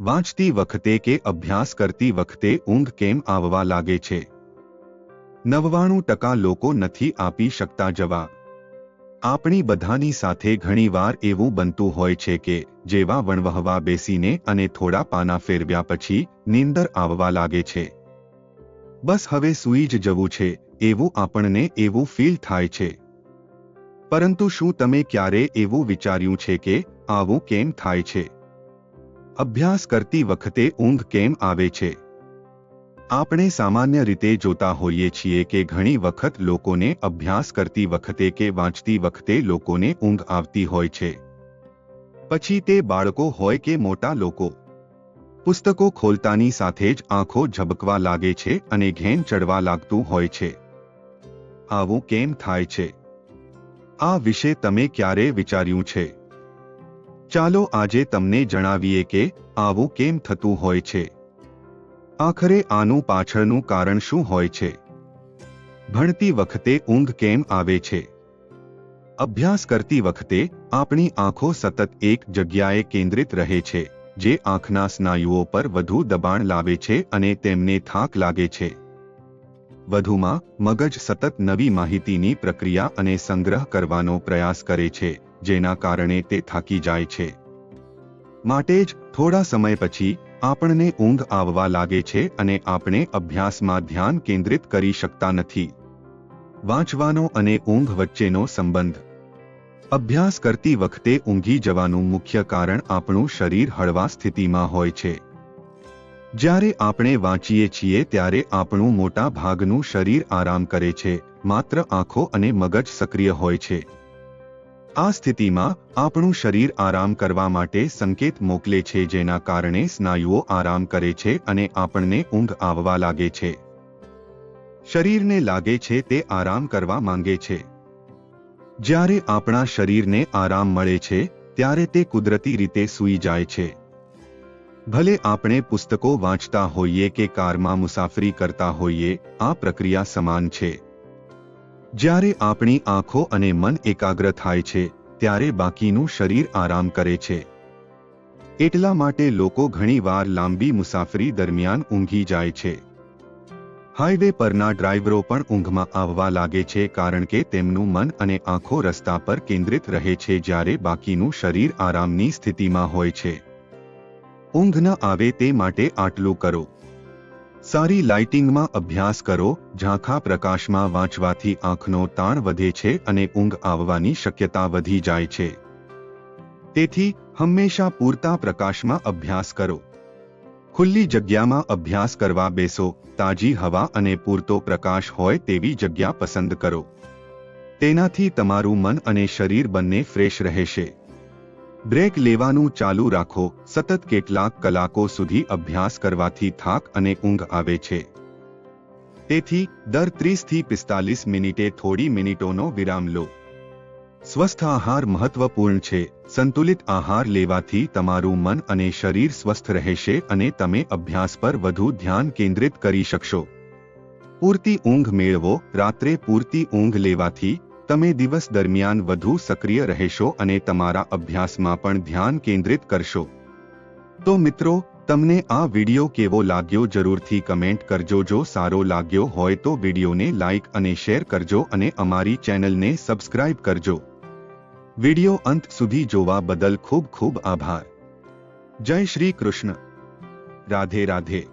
વાંચતી વખતે કે અભ્યાસ કરતી વખતે ઊંઘ કેમ આવવા લાગે છે? નવ્વાણું ટકા લોકો નથી આપી શકતા જવાબ. આપણી બધાની સાથે ઘણીવાર એવું બનતું હોય છે કે, જેવા વણવહવા બેસીને અને થોડા પાના ફેરવ્યા પછી નીંદર આવવા લાગે છે. બસ હવે સૂઈ જ જવું છે, એવું આપણને એવું ફીલ થાય છે. પરંતુ શું તમે ક્યારે એવું વિચાર્યું છે કે, આવું કેમ થાય છે? અભ્યાસ કરતી વખતે ઊંઘ કેમ આવે છે? આપણે સામાન્ય રીતે જોતા હોઈએ છીએ કે ઘણી વખત લોકોને અભ્યાસ કરતી વખતે કે વાંચતી વખતે લોકોને ઊંઘ આવતી હોય છે. પછી તે બાળકો હોય કે મોટા લોકો? પુસ્તકો ખોલતાની સાથે જ આંખો ઝબકવા લાગે છે અને ઘેન ચડવા લાગતું હોય છે. આવું કેમ થાય છે? આ વિશે તમે ક્યારે વિચાર્યું છે? ચાલો આજે તમને જણાવીએ કે આવું કેમ થતું હોય છે. આખરે આનું પાછળનું કારણ શું હોય છે? ભણતી વખતે ઊંઘ કેમ આવે છે? અભ્યાસ કરતી વખતે આપણી આંખો સતત એક જગ્યાએ કેન્દ્રિત રહે છે, જે આંખના સ્નાયુઓ પર વધુ દબાણ લાવે છે અને તેમને થાક લાગે છે. વધુમાં, મગજ સતત નવી માહિતીની પ્રક્રિયા અને સંગ્રહ કરવાનો પ્રયાસ કરે છે. જેના કારણે તે થાકી જાય છે. માટે જ થોડા સમય પછી આપણને ઊંઘ આવવા લાગે છે અને આપણે અભ્યાસમાં ધ્યાન કેન્દ્રિત કરી શકતા નથી. વાંચવાનો અને ઊંઘ વચ્ચેનો સંબંધ. અભ્યાસ કરતી વખતે ઊંઘી જવાનું મુખ્ય કારણ આપણું શરીર હળવા સ્થિતિમાં હોય છે. જ્યારે આપણે વાંચીએ છીએ ત્યારે આપણું મોટા ભાગનું શરીર આરામ કરે છે, માત્ર આંખો અને મગજ સક્રિય હોય છે. આ સ્થિતિમાં આપણું શરીર આરામ કરવા માટે સંકેત મોકલે છે જેના કારણે સ્નાયુઓ આરામ કરે છે અને આપણને ઊંઘ આવવા લાગે છે. શરીરને લાગે છે તે આરામ કરવા માંગે છે. જ્યારે આપણા શરીરને આરામ મળે છે, ત્યારે તે કુદરતી રીતે સૂઈ જાય છે. ભલે આપણે પુસ્તકો વાંચતા હોઈએ કે કારમાં મુસાફરી કરતા હોઈએ, આ પ્રક્રિયા સમાન છે. જ્યારે આપણી આંખો અને મન એકાગ્ર થાય છે, ત્યારે બાકીનું શરીર આરામ કરે છે. એટલા માટે લોકો ઘણીવાર લાંબી મુસાફરી દરમિયાન ઊંઘી જાય છે. હાઈવે પરના ડ્રાઈવરો પણ ઊંઘમાં આવવા લાગે છે કારણ કે તેમનું મન અને આંખો રસ્તા પર કેન્દ્રિત રહે છે જ્યારે બાકીનું શરીર આરામની સ્થિતિમાં હોય છે. ઊંઘ ન આવે તે માટે આટલું કરો. સારી લાઇટિંગમાં અભ્યાસ કરો, ઝાંખા પ્રકાશમાં વાંચવાથી આંખનો તાણ વધે છે અને ઊંઘ આવવાની શક્યતા વધી જાય છે. તેથી, હંમેશા પૂરતા પ્રકાશમાં અભ્યાસ કરો. ખુલ્લી જગ્યામાં અભ્યાસ કરવા બેસો, તાજી હવા અને પૂરતો પ્રકાશ હોય તેવી જગ્યા પસંદ કરો. તેનાથી તમારું મન અને શરીર બંને ફ્રેશ રહેશે. બ્રેક લેવાનું ચાલુ રાખો. સતત કેટલાક કલાકો સુધી અભ્યાસ કરવાથી થાક અને ઊંઘ આવે છે. તેથી, દર ત્રીસથી પિસ્તાલીસ મિનિટે થોડી મિનિટોનો વિરામ લો. સ્વસ્થ આહાર મહત્વપૂર્ણ છે. સંતુલિત આહાર લેવાથી તમારું મન અને શરીર સ્વસ્થ રહેશે અને તમે અભ્યાસ પર વધુ ધ્યાન કેન્દ્રિત કરી શકશો. પૂરતી ઊંઘ મેળવો. રાત્રે પૂરતી ઊંઘ લેવાથી તમે દિવસ દરમિયાન વધુ સક્રિય રહેશો અને તમારા અભ્યાસમાં પણ ધ્યાન કેન્દ્રિત કરશો. તો મિત્રો, તમને આ વિડિયો કેવો લાગ્યો જરૂરથી કમેન્ટ કરજો. જો સારો લાગ્યો હોય તો વિડિયોને લાઇક અને શેર કરજો અને અમારી ચેનલને સબસ્ક્રાઇબ કરજો. વિડિયો અંત સુધી જોવા બદલ ખૂબ ખૂબ આભાર. જય શ્રી કૃષ્ણ. રાધે રાધે.